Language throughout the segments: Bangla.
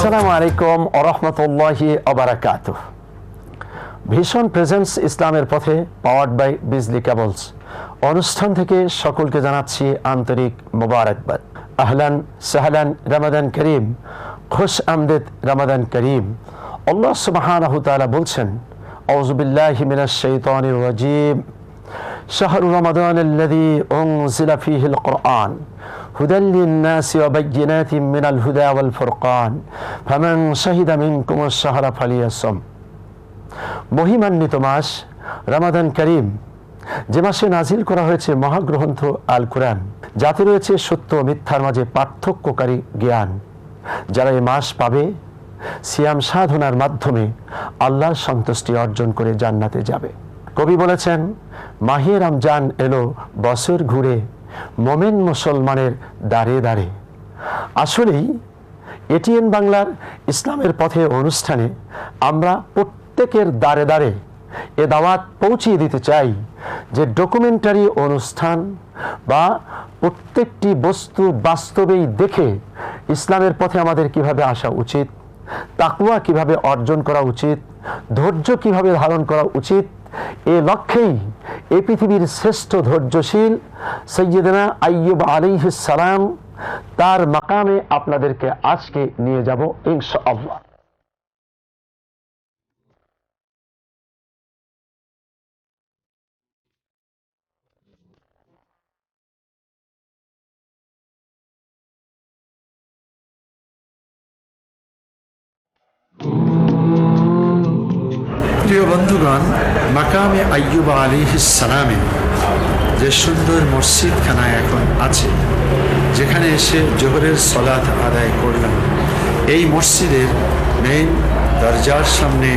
আসসালামু আলাইকুম আরহামতুল্লাহি আবরাকাত ভীষণ প্রেজেন্স ইসলামের পথে পাওয়ার্ড বাই বিজলি কেবলস অনুষ্ঠান থেকে সকলকে জানাচ্ছি আন্তরিক মোবারকবাদ আহলান সাহলান রমাদান করিম খুশ আমদেদ রমাদান করিম আল্লাহ সুবহানাহু তাআলা বলছেন আউযুবিল্লাহি মিনাশ শাইতানির রাজীম شهر رمضان الذي أنزل فيه القرآن هدى للناس وبينات من الهدى والفرقان فمن شهد منكم الشهر فليصم মহিমান্বিত মাস রামাদান করিম যে মাসে নাজিল করা হয়েছে মহাগ্রন্থ আল কোরআন যাতে রয়েছে সত্য ও মিথ্যার মাঝে পার্থক্যকারী জ্ঞান যারা এই মাস পাবে সিয়াম সাধনার মাধ্যমে আল্লাহর সন্তুষ্টি অর্জন করে জান্নাতে যাবে কবি বলেছেন মাহে রমজান এলো বছর ঘুরে মোমেন মুসলমানের দাঁড়ে দাঁড়ে আসলেই এটিএন বাংলার ইসলামের পথে অনুষ্ঠানে আমরা প্রত্যেকের দাঁড়ে দাঁড়ে এ দাওয়াত পৌঁছিয়ে দিতে চাই যে ডকুমেন্টারি অনুষ্ঠান বা প্রত্যেকটি বস্তু বাস্তবেই দেখে ইসলামের পথে আমাদের কীভাবে আসা উচিত তাকুয়া কীভাবে অর্জন করা উচিত, ধৈর্য কীভাবে ধারণ করা উচিত এ লক্ষ্যেই এ পৃথিবীর শ্রেষ্ঠ ধৈর্যশীল সৈয়দনা আইয়ুব সালাম তার মাকামে আপনাদেরকে আজকে নিয়ে যাব ইনশাআল্লাহ। প্রিয় বন্ধুগণ, মাকামে আইয়ুব আলী সালামে যে সুন্দর মসজিদখানা এখন আছে, যেখানে এসে জোহরের সলাত আদায় করলাম। এই মসজিদের মেইন দরজার সামনে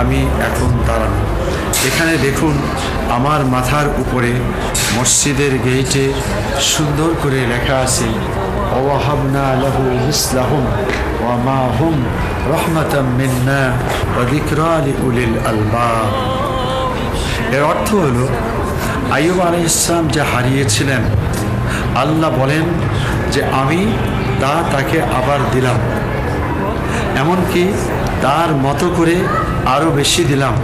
আমি এখন দাঁড়ানো এখানে দেখুন, আমার মাথার উপরে মসজিদের গেইটে সুন্দর করে লেখা আছে মিসলাহুম ওয়া মা হুম রহমাতাম মিন্না ওয়া যিকরা লিউলিল আলবাব এর অর্থ হলো, আইয়ুব আলী ইসলাম যা হারিয়েছিলেন, আল্লাহ বলেন যে আমি তা তাকে আবার দিলাম। এমনকি তার মতো করে আরও বেশি দিলাম।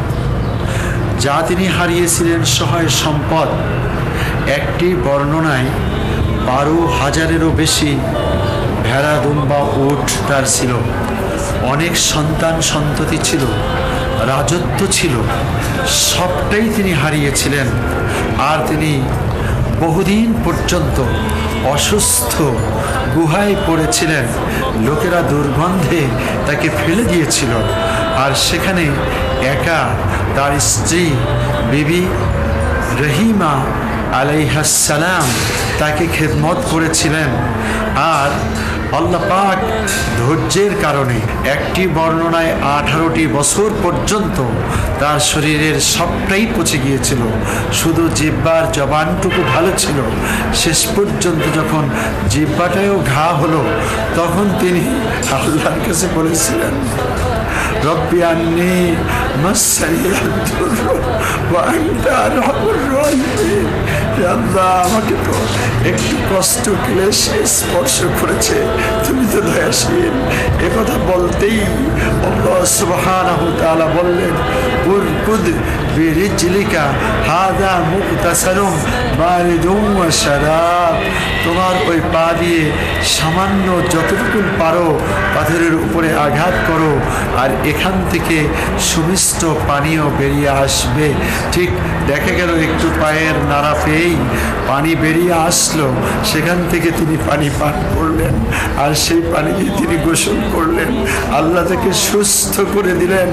যা তিনি হারিয়েছিলেন সহায় সম্পদ, একটি বর্ণনায় বারো হাজারেরও বেশি ভেড়া, দুম্বা, উট তার ছিল। অনেক সন্তান সন্ততি ছিল, রাজত্ব ছিল, সবটাই তিনি হারিয়েছিলেন। আর তিনি বহুদিন পর্যন্ত অসুস্থ গুহায় পড়েছিলেন। লোকেরা দুর্গন্ধে তাকে ফেলে দিয়েছিল। আর সেখানে একা তার স্ত্রী বিবি রহিমা আলাইহাসালাম তাকে খেদমত করেছিলেন। আর আল্লাহ পাক ধৈর্যের কারণে একটি বর্ণনায় আঠারোটি বছর পর্যন্ত তার শরীরের সবটাই পচে গিয়েছিল। শুধু জিব্বার জবানটুকু ভালো ছিল। শেষ পর্যন্ত যখন জিব্বাটায়ও ঘা হলো, তখন তিনি আল্লাহর কাছে বলেছিলেন, রব্বি আন্নি মাসানি আল্লাহ আমাকে তো একটু কষ্ট ক্লেশ স্পর্শ করেছে। তুমি তো দয়াশীল। এ কথা বলতেই আল্লাহ সুবহানাহু তাআলা বললেন, উরকুদ হাদা তোমার ওই পা দিয়ে সামান্য যতটুকু পারো পাথরের উপরে আঘাত করো, আর এখান থেকে সুমিষ্ট পানীয় বেরিয়ে আসবে। ঠিক দেখা গেল একটু পায়ের নাড়া পেয়েই পানি বেরিয়ে আসলো। সেখান থেকে তিনি পানি পান করলেন। আর সেই পানি দিয়ে তিনি গোসল করলেন। আল্লাহ তাকে সুস্থ করে দিলেন।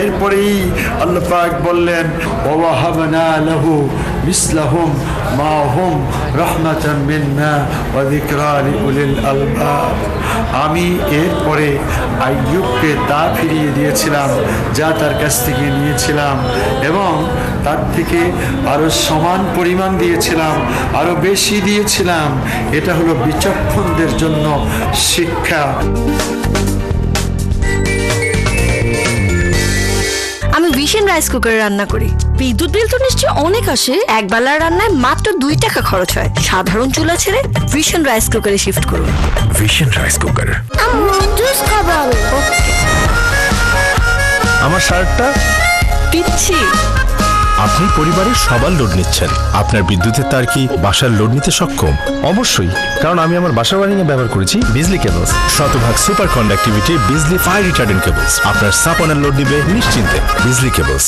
এরপরেই আল্লাহ পাক বললেন, ওয়াহাবনা লাহু মিসলাহুম মা হুম রহমাতাম মিন্না ওয়া যিকরা লিউলিল আলবাব। আমি এরপরে আইয়ুবকে দা ফিরিয়ে দিয়েছিলাম, যা তার কাছ থেকে নিয়েছিলাম এবং তার থেকে আরও সমান পরিমাণ দিয়েছিলাম আরও বেশি দিয়েছিলাম। এটা হলো বিচক্ষণদের জন্য শিক্ষা। ভীষণ রাইস কুকারে রান্না করি। বিদ্যুৎ বিল তো নিশ্চয়ই অনেক আসে। এক বেলার রান্নায় মাত্র দুই টাকা খরচ হয়। সাধারণ চুলা ছেড়ে ভীষণ রাইস কুকারে শিফট করুন। ভীষণ রাইস কুকার আমার শার্টটা? পিচ্ছি। আপনি পরিবারের সবার লোড নিচ্ছেন। আপনার বিদ্যুতের তার কি বাসার লোড নিতে সক্ষম? অবশ্যই, কারণ আমি আমার বাসার ওয়ারিং এ ব্যবহার করেছি বিজলি কেবলস শতভাগ super conductivity Bijli fire retardant cables আপনার সাপনের লোড নিবে নিশ্চিন্তে। বিজলি কেবলস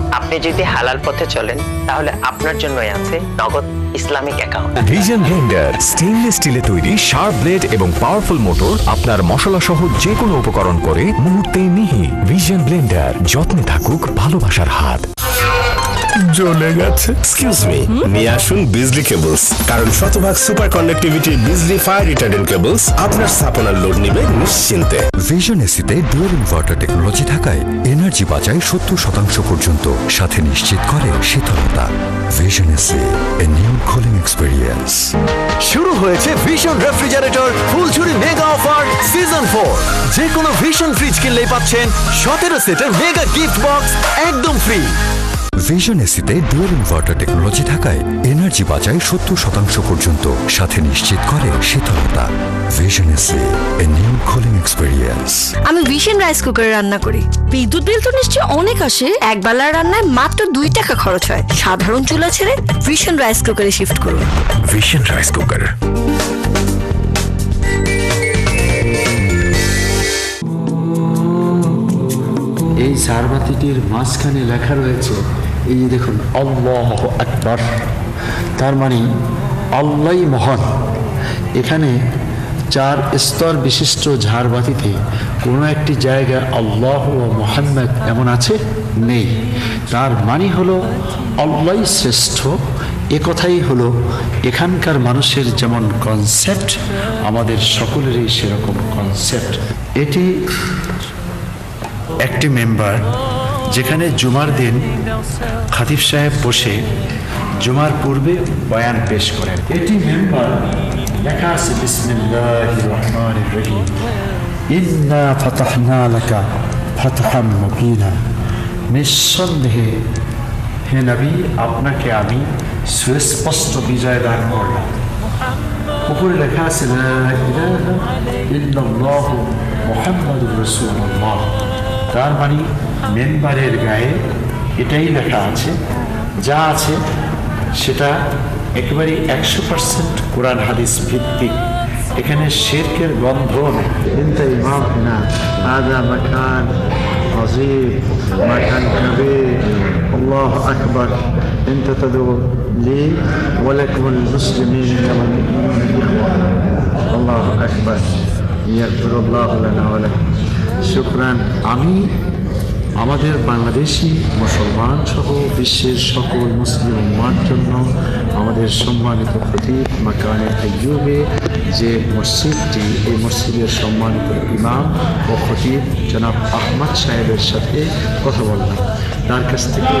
আপনি যদি হালাল পথে চলেন, তাহলে আপনার জন্যই আছে Nagad Islamic account Vision blender stainless স্টিলে তৈরি শার্প ব্লেড এবং পাওয়ারফুল মোটর আপনার মশলা সহ যে কোনো উপকরণ করে মুহূর্তে মিহি। ভিশন ব্লেন্ডার যত্নে থাকুক, ভালোবাসার হাত। জ্বলে গেছে। এক্সকিউজ মি নিয়ে আসুন বিজলি কেবলস কারণ শতভাগ super conductivity Bijli fire retardant cables আপনার স্থাপনার লোড নিবে নিশ্চিন্তে। ভিশন এসিতে ডুয়েল ইনভার্টার টেকনোলজি থাকায় এনার্জি বাঁচায় সত্তর শতাংশ পর্যন্ত। সাথে নিশ্চিত করে শীতলতা। ভিশন এসি এ নিউ কুলিং এক্সপিরিয়েন্স শুরু হয়েছে ভীষণ রেফ্রিজারেটর ফুলঝুরি মেগা অফার সিজন ফোর যে কোনো ভীষণ ফ্রিজ কিনলেই পাচ্ছেন সতেরো সেটের মেগা গিফট বক্স একদম ফ্রি ভিশন এসিতে ডুয়েল ইনভার্টার টেকনোলজি থাকায় এনার্জি বাঁচায় সত্তর শতাংশ পর্যন্ত। সাথে নিশ্চিত করে শীতলতা। ভিশন এসি এ নিউ কুলিং এক্সপিরিয়েন্স আমি ভিশন রাইস কুকারে রান্না করি। বিদ্যুৎ বিল তো নিশ্চয়ই অনেক আসে। এক বেলার রান্নায় মাত্র দুই টাকা খরচ হয়। সাধারণ চুলা ছেড়ে ভিশন রাইস কুকারে শিফট করুন। ভিশন রাইস কুকার এই ঝাড়বাতিটির মাঝখানে লেখা রয়েছে এই যে দেখুন, আল্লাহ আকবর। তার মানে আল্লাহই মহান। এখানে চার স্তর বিশিষ্ট ঝাড়বাতিতে কোনো একটি জায়গায় আল্লাহ ও মোহাম্মদ এমন আছে? নেই। তার মানে হলো আল্লাহই শ্রেষ্ঠ। এ কথাই হলো এখানকার মানুষের যেমন কনসেপ্ট আমাদের সকলেরই সেরকম কনসেপ্ট এটি একটি মেম্বার যেখানে জুমার দিন খাতিব সাহেব বসে জুমার পূর্বে বয়ান পেশ করেন। এটি মেম্বার লেখা আছে, বিসমিল্লাহির রহমানির রহিম। ইন্না ফাতাহনা লাকা ফাতহাম মুবিনা নিঃসন্দেহে, হে নবী, আপনাকে আমি সুস্পষ্ট বিজয় দান করলাম। উপরে লেখা আছে ইল্লাল্লাহু মুহাম্মাদুর রাসূলুল্লাহ। তার মানে মেম্বারের গায়ে এটাই লেখা আছে যা আছে সেটা একেবারে একশো পার্সেন্ট কোরআন হাদিস ভিত্তিক এখানে শেরকের গন্ধ নেই কিন্তু ইমাম না আদা মাকান عظيم مكان كبير الله أكبر أنت تدعو لي ولكم المسلمين والمؤمنين الإخوة الله أكبر يغفر الله لنا ولكم শুক্রান আমি, আমাদের বাংলাদেশি মুসলমান সহ বিশ্বের সকল মুসলিম উম্মার জন্য আমাদের সম্মানিত খতিব মাকানে আইয়ুবে যে মসজিদটি, এই মসজিদের সম্মানিত ইমাম ও খতিব জনাব আহমদ সাহেবের সাথে কথা বললাম। তার কাছ থেকে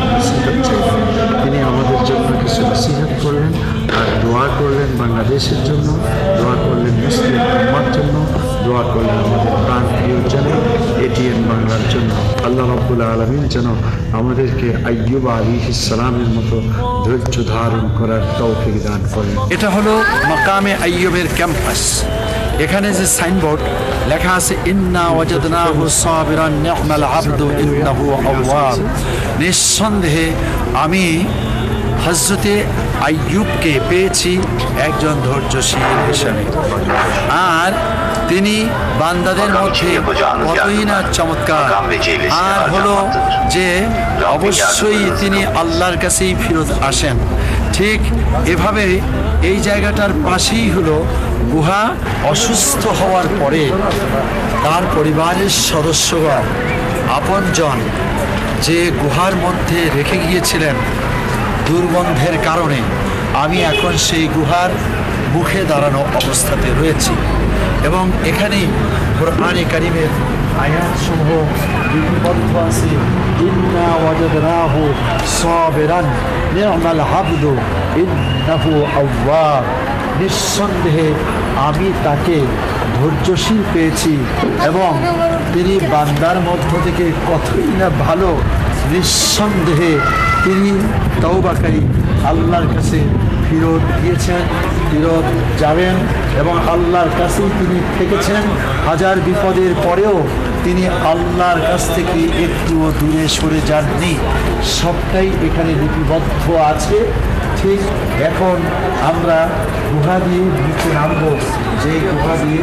তিনি আমাদের জন্য কিছু নসিহত করলেন, আর দোয়া করলেন বাংলাদেশের জন্য, দোয়া করলেন মুসলিম উম্মার জন্য, দোয়া করলেন আমাদের প্রাণ যেন এটিএন বাংলার জন্য আল্লাহ রব্বুল আলমিন যেন আমাদেরকে আയ്যুব আলী ইসলামের মতো ধৈর্য ধারণ করার তৌফিক দান করেন। এটা হলো মাকামে আইয়ুবের ক্যাম্পাস। এখানে যে সাইনবোর্ড, লেখা আছে, ইন্না নিঃসন্দেহে আমি হজরতে আইয়ুবকে পেয়েছি একজন ধৈর্যশীল হিসাবে। আর তিনি বান্দাদের মধ্যে কতই না চমৎকার। আর হলো যে অবশ্যই তিনি আল্লাহর কাছেই ফিরত আসেন। ঠিক এভাবে এই জায়গাটার পাশেই হলো গুহা অসুস্থ হওয়ার পরে তার পরিবারের সদস্যগণ, আপনজন যে গুহার মধ্যে রেখে গিয়েছিলেন দুর্গন্ধের কারণে আমি এখন সেই গুহার মুখে দাঁড়ানো অবস্থাতে রয়েছি এবং এখানেই কোরআনে কারিমের আয়াত সমূহ লিপিবদ্ধ আছে। নিঃসন্দেহে আমি তাকে ধৈর্যশীল পেয়েছি এবং তিনি বান্দার মধ্য থেকে কতই না ভালো, নিঃসন্দেহে তিনি তৌবাকারী আল্লাহর কাছে ফিরত দিয়েছেন ফিরত যাবেন এবং আল্লাহর কাছেই তিনি থেকেছেন। হাজার বিপদের পরেও তিনি আল্লাহর কাছ থেকে একটুও দূরে সরে যাননি। সবটাই এখানে লিপিবদ্ধ আছে। ঠিক এখন আমরা গুহা দিয়ে নিচে নামবো। যে গুহা দিয়ে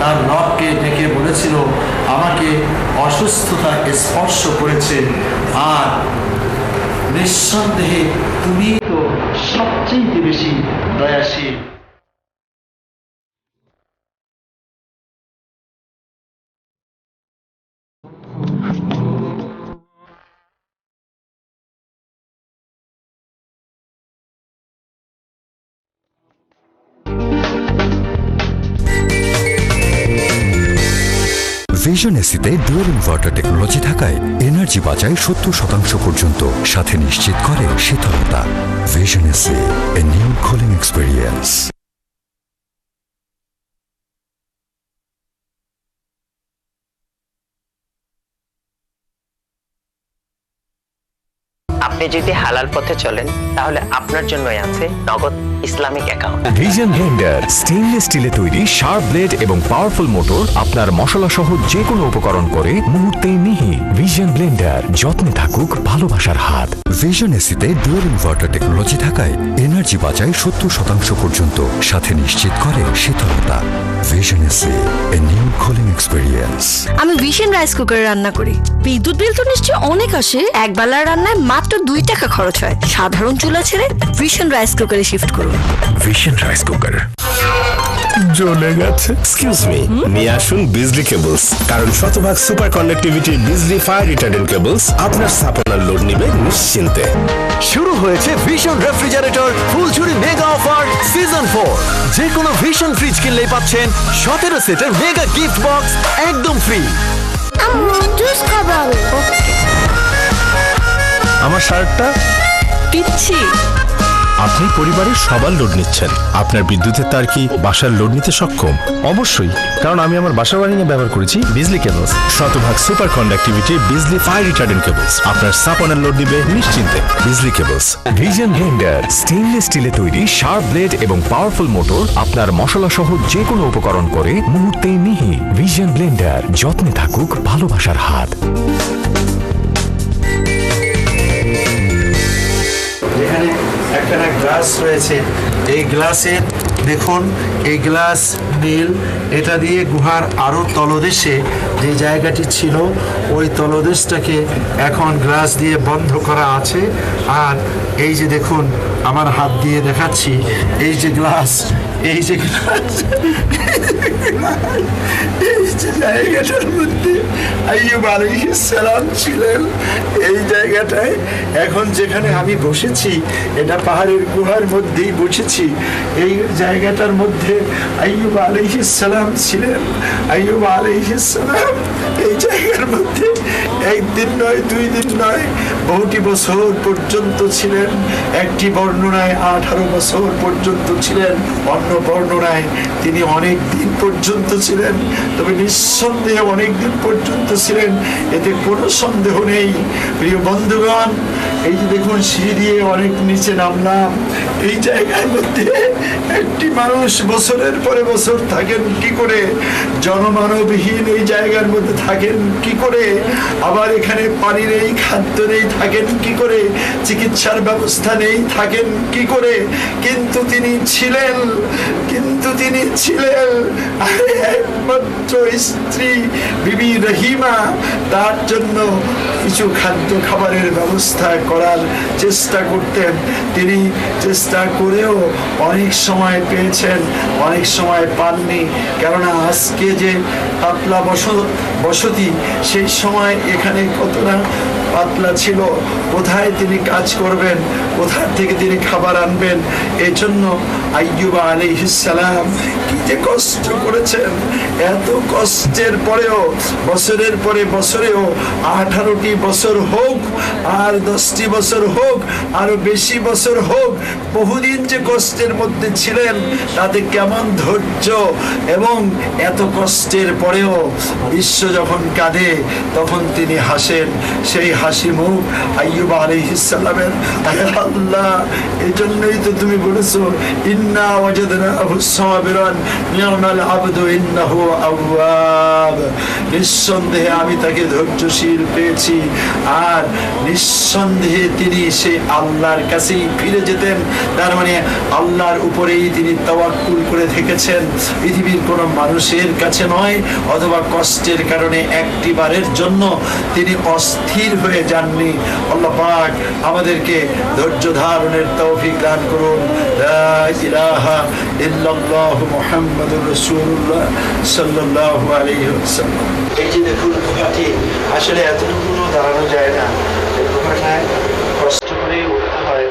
তার রবকে ডেকে বলেছিল, আমাকে অসুস্থতা স্পর্শ করেছে আর নিঃসন্দেহে তুমি তো সবচেয়ে বেশি দয়াশীল। ভিশন এসিতে ডুয়েল ইনভার্টার টেকনোলজি থাকায় এনার্জি বাঁচায় সত্তর শতাংশ পর্যন্ত। সাথে নিশ্চিত করে শীতলতা। ভিশন এসি এ নিউ কুলিং এক্সপিরিয়েন্স আপনি যদি হালাল পথে চলেন, তাহলে আপনার জন্যই আছে Nagad Islamic account Vision blender stainless স্টিলে তৈরি শার্প ব্লেড এবং পাওয়ারফুল মোটর আপনার মশলা সহ যে কোনো উপকরণ করে মুহূর্তে মিহি। ভিশন ব্লেন্ডার যত্নে থাকুক ভালোবাসার হাত। ভিশন এসিতে ডুয়েল ইনভার্টার টেকনোলজি থাকায় এনার্জি বাঁচায় সত্তর শতাংশ পর্যন্ত সাথে নিশ্চিত করে শীতলতা। ভিশন এসি এ নিউ কুলিং এক্সপিরিয়েন্স আমি ভিশন রাইস কুকারে রান্না করি। বিদ্যুৎ বিল তো নিশ্চয়ই অনেক আসে। এক বেলার রান্নায় মাত্র দুই টাকা খরচ হয়। সাধারণ চুলা ছেড়ে ভিশন রাইস কুকারে শিফট করুন। ভিশন রাইস কুকার জ্বলে গেছে। এক্সকিউজ মি নিয়ে আসুন বিজলি কেবলস কারণ শতভাগ super conductivity Bijli fire retardant cables আপনার স্থাপনার লোড নিবে নিশ্চিন্তে। শুরু হয়েছে ভীষণ রেফ্রিজারেটর ফুলঝুরি মেগা অফার সিজন ফোর যে কোনো ভীষণ ফ্রিজ কিনলেই পাচ্ছেন সতেরো সেটের মেগা গিফট বক্স একদম ফ্রি আমার শার্টটা? পিচ্ছি আপনি পরিবারের সবার লোড নিচ্ছেন। আপনার বিদ্যুতের তার কি বাসার লোড নিতে সক্ষম? অবশ্যই কারণ আমি আমার বাসা ওয়ারিং এ ব্যবহার করেছি বিজলি কেবলস শতভাগ super conductivity Bijli fire retardant cables আপনার স্থাপনার লোড নিবে নিশ্চিন্তে Bijli cables Vision blender stainless স্টিলে তৈরি শার্প ব্লেড এবং পাওয়ারফুল মোটর আপনার মশলা সহ যে কোনো উপকরণ করে মুহূর্তে মিহি। ভিশন ব্লেন্ডার যত্নে থাকুক ভালোবাসার হাত। এখানে একখানা গ্লাস রয়েছে। এই গ্লাসের দেখুন, এই গ্লাস নীল, এটা দিয়ে গুহার আরও তলদেশে যে জায়গাটি ছিল, ওই তলদেশটাকে এখন গ্লাস দিয়ে বন্ধ করা আছে। আর এই যে দেখুন, আমার হাত দিয়ে দেখাচ্ছি, এই যে গ্লাস এই যে জায়গাটার মধ্যে ছিলেন, এই জায়গাটায়। এখন যেখানে আমি বসেছি, এটা পাহাড়ের গুহার মধ্যেই বসেছি। এই জায়গাটার মধ্যে আলাইহিস সালাম ছিলেন। আলাইহিস সালাম এই জায়গার মধ্যে। একদিন নয়, দুই দিন নয়, বহুটি বছর পর্যন্ত ছিলেন। একটি বর্ণনায় আঠারো বছর পর্যন্ত ছিলেন, অন্য বর্ণনায় তিনি অনেক দিন পর্যন্ত ছিলেন। তবে নিঃসন্দেহে অনেক দিন পর্যন্ত ছিলেন, এতে কোনো সন্দেহ নেই। প্রিয় বন্ধুগণ, এই যে দেখুন, সিঁড়ি দিয়ে অনেক নিচে নামলাম। এই জায়গার মধ্যে একটি মানুষ বছরের পরে বছর থাকেন, কি করে? জনমানবহীন এই জায়গার মধ্যে থাকেন কি করে? আবার এখানে পানি নেই, খাদ্য নেই, থাকেন কি করে? চিকিৎসার ব্যবস্থা নেই, থাকেন কি করে? কিন্তু তিনি ছিলেন, কিন্তু তিনি ছিলেন। একমাত্র স্ত্রী বিবি রহিমা, তার জন্য কিছু খাদ্য খাবারের ব্যবস্থা করার চেষ্টা করতেন। তিনি চেষ্টা করেও অনেক সময় পেয়েছেন, অনেক সময় পাননি। কেননা আজকে যে পাতলা বসত বস বসতি সেই সময় এখানে কত না পাতলা ছিল, কোথায় তিনি কাজ করবেন, কোথার থেকে তিনি খাবার আনবেন এই জন্য আইয়ুবা আলাইহিস সালাম কি যে কষ্ট করেছেন, এত কষ্টের পরেও, বছরের পরে বছরেও আঠারোটি বছর হোক, আর দশটি বছর হোক, আরও বেশি বছর হোক, বহুদিন যে কষ্টের মধ্যে ছিলেন, তাতে কেমন ধৈর্য এবং এত কষ্টের পরেও বিশ্ব যখন কাঁদে, তখন তিনি হাসেন। সেই হাসি মুখ আইয়ুব আলাইহিসসালামের আয় আল্লাহ এই জন্যই তো তুমি বলেছ, ইন্না ওয়াজাদনাহু সাবিরান। নিঃসন্দেহে আমি তাকে ধৈর্যশীল পেয়েছি। আর নিঃসন্দেহে তিনি সে আল্লাহর কাছেই ফিরে যেতেন। তার মানে আল্লাহর উপরেই তিনি করে থেকেছেন। পৃথিবীর কোনো মানুষের কাছে নয়, অথবা কষ্টের কারণে একটি বারের জন্য তিনি অস্থির হয়ে যাননি। আল্লাহ পাক আমাদেরকে ধৈর্য ধারণের তৌফিক দান করুন। লা ইলাহা ইল্লাল্লাহু মুহাম্মাদুর রাসূলুল্লাহ সাল্লাল্লাহু আলাইহি ওয়াসাল্লাম এই যে দেখুন গুহাটি আসলে এতটুকু দাঁড়ানো যায় না এই গুহাটায় কষ্ট করে উঠতে হয়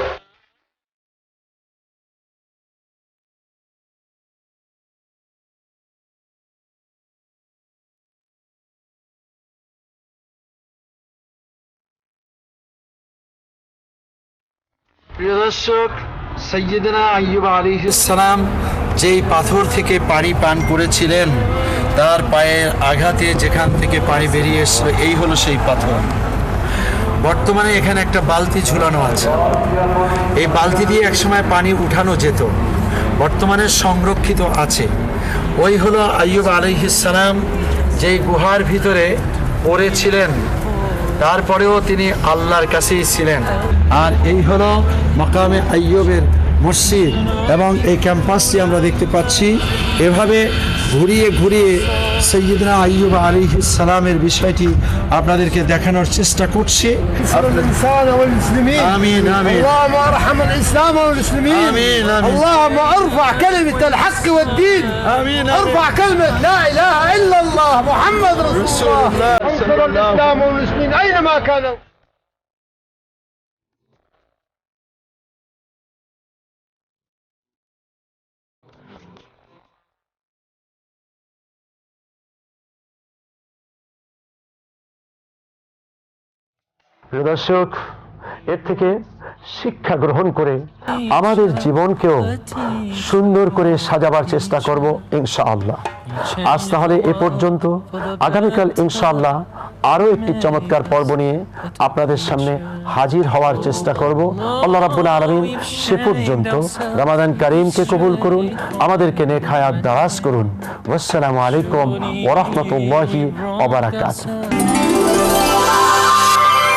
প্রিয় দর্শক সৈয়দনা আইয়ুব আলিহালাম যেই পাথর থেকে পানি পান করেছিলেন, তার পায়ের আঘাতে যেখান থেকে পানি বেরিয়ে এসেছিল, এই হলো সেই পাথর। বর্তমানে এখানে একটা বালতি ঝুলানো আছে। এই বালতি দিয়ে একসময় পানি উঠানো যেত, বর্তমানে সংরক্ষিত আছে। ওই হলো আইয়ুব আলিহালাম যেই গুহার ভিতরে পড়েছিলেন তারপরেও তিনি আল্লাহর কাছেই ছিলেন। আর এই হল মাকামে আয়বের মসজিদ এবং এই ক্যাম্পাসটি আমরা দেখতে পাচ্ছি। এভাবে ঘুরিয়ে ঘুরিয়ে সৈয়দনা আইয়ুব আলী সালামের বিষয়টি আপনাদেরকে দেখানোর চেষ্টা করছি الإنسان والمسلمين آمين، آمين. اللهم ارحم الإسلام والمسلمين آمين، آمين. اللهم ارفع كلمة الحق والدين آمين، آمين. ارفع كلمة لا إله إلا الله محمد رسول, رسول الله الله انصر صلى الله الإسلام والمسلمين أينما كانوا দর্শক, এর থেকে শিক্ষা গ্রহণ করে আমাদের জীবনকেও সুন্দর করে সাজাবার চেষ্টা করব ইনশাআল্লাহ। আজ তাহলে এ পর্যন্ত। আগামীকাল ইনশাআল্লাহ আরও একটি চমৎকার পর্ব নিয়ে আপনাদের সামনে হাজির হওয়ার চেষ্টা করব। আল্লাহ রাব্বুল আলমিন সে পর্যন্ত রমাদান করিমকে কবুল করুন, আমাদেরকে নেখায়াত দারাজ করুন। আসসালামু আলাইকুম ওরহমতুল্লাহি ওবরাকাত